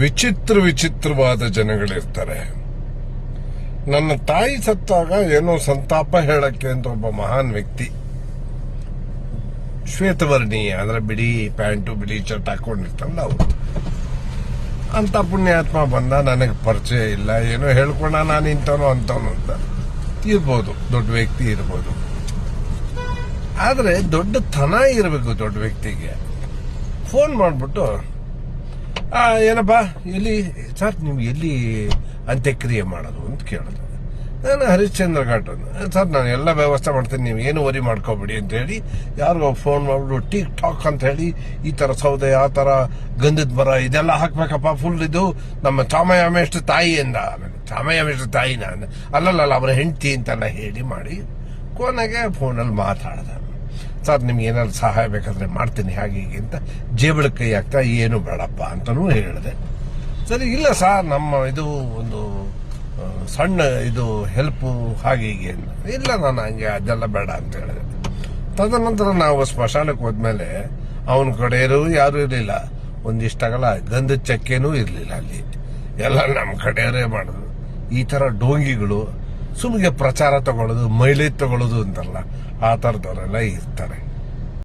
ವಿಚಿತ್ರ ವಿಚಿತ್ರವಾದ ಜನಗಳಿರ್ತಾರೆ. ನನ್ನ ತಾಯಿ ಸತ್ತಾಗ ಏನೋ ಸಂತಾಪ ಹೇಳಕ್ಕೆ ಅಂತ ಒಬ್ಬ ಮಹಾನ್ ವ್ಯಕ್ತಿ ಶ್ವೇತವರ್ಣಿ ಅಂದ್ರೆ ಬಿಳಿ ಪ್ಯಾಂಟು, ಬಿಳಿ ಶರ್ಟ್ ಹಾಕೊಂಡಿರ್ತಲ್ಲ ಅವರು ಅಂತ ಪುಣ್ಯಾತ್ಮ ಬಂದ, ನನಗೆ ಪರಿಚಯ ಇಲ್ಲ, ಏನೋ ಹೇಳ್ಕೊಂಡ, ನಾನು ಇಂಥವನು ಅಂತವನು ಅಂತ. ಇರ್ಬೋದು, ದೊಡ್ಡ ವ್ಯಕ್ತಿ ಇರ್ಬೋದು. ಆದ್ರೆ ದೊಡ್ಡ ತನ ಇರಬೇಕು ದೊಡ್ಡ ವ್ಯಕ್ತಿಗೆ. ಫೋನ್ ಮಾಡ್ಬಿಟ್ಟು ಏನಪ್ಪ, ಎಲ್ಲಿ ಸರ್ ನೀವು ಎಲ್ಲಿ ಅಂತ್ಯಕ್ರಿಯೆ ಮಾಡೋದು ಅಂತ ಕೇಳಿದೆ. ನಾನು ಹರಿಶ್ಚಂದ್ರ ಘಾಟ್ ಅಂದೆ. ಸರ್, ನಾನು ಎಲ್ಲ ವ್ಯವಸ್ಥೆ ಮಾಡ್ತೀನಿ, ನೀವು ಏನು ವರಿ ಮಾಡ್ಕೋಬೇಡಿ ಅಂತ ಹೇಳಿ, ಯಾರಿಗೋ ಫೋನ್ ಮಾಡಿಬಿಟ್ಟು ಟಿಕ್ ಟಾಕ್ ಅಂತ ಹೇಳಿ, ಈ ಥರ ಸೌದೆ, ಆ ಥರ ಗಂಧದ ಮರ, ಇದೆಲ್ಲ ಹಾಕ್ಬೇಕಪ್ಪ ಫುಲ್ ಇದು ನಮ್ಮ ಚಾಮಯಾಮೇಷ್ಟು ತಾಯಿ ಎಂದ ಆಮೇಲೆ ತಾಯಿನ. ನಾನು ಅಲ್ಲಲ್ಲ ಅವರ ಹೆಂಡತಿ ಅಂತೆಲ್ಲ ಹೇಳಿ ಮಾಡಿ, ಕೊನೆಗೆ ಫೋನಲ್ಲಿ ಮಾತಾಡ್ದೆ. ಸರ್, ನಿಮ್ಗೆ ಏನಾದ್ರು ಸಹಾಯ ಬೇಕಾದ್ರೆ ಮಾಡ್ತೀನಿ, ಹಾಗೆ ಹೀಗೆ ಅಂತ ಜೇಬಳ ಕೈ ಹಾಕ್ತಾ, ಏನು ಬೇಡಪ್ಪ ಅಂತಲೂ ಹೇಳಿದೆ. ಸರಿ, ಇಲ್ಲ ಸರ್, ನಮ್ಮ ಇದು ಒಂದು ಸಣ್ಣ ಇದು ಹೆಲ್ಪ್, ಹಾಗೆ ಹೀಗೆ ಅಂತ. ಇಲ್ಲ ನಾನು ಹಂಗೆ, ಅದೆಲ್ಲ ಬೇಡ ಅಂತ ಹೇಳಿದೆ. ತದನಂತರ ನಾವು ಸ್ಮಶಾನಕ್ಕೆ ಹೋದ್ಮೇಲೆ ಅವನ ಕಡೆಯರು ಯಾರು ಇರಲಿಲ್ಲ. ಒಂದಿಷ್ಟಾಗಲ್ಲ ಗಂಧದ ಚಕ್ಕೆನೂ ಇರಲಿಲ್ಲ ಅಲ್ಲಿ. ಎಲ್ಲ ನಮ್ಮ ಕಡೆಯವರೇ ಮಾಡಿದ್ರು. ಈ ತರ ಡೋಂಗಿಗಳು ಸುಮ್ಗೆ ಪ್ರಚಾರ ತಗೊಳ್ಳೋದು ಮೈಲೇಜ್ ತಗೊಳ್ಳೋದು ಅಂತಾರಲ್ಲ ಆ ಥರದವರೆಲ್ಲ ಇರ್ತಾರೆ.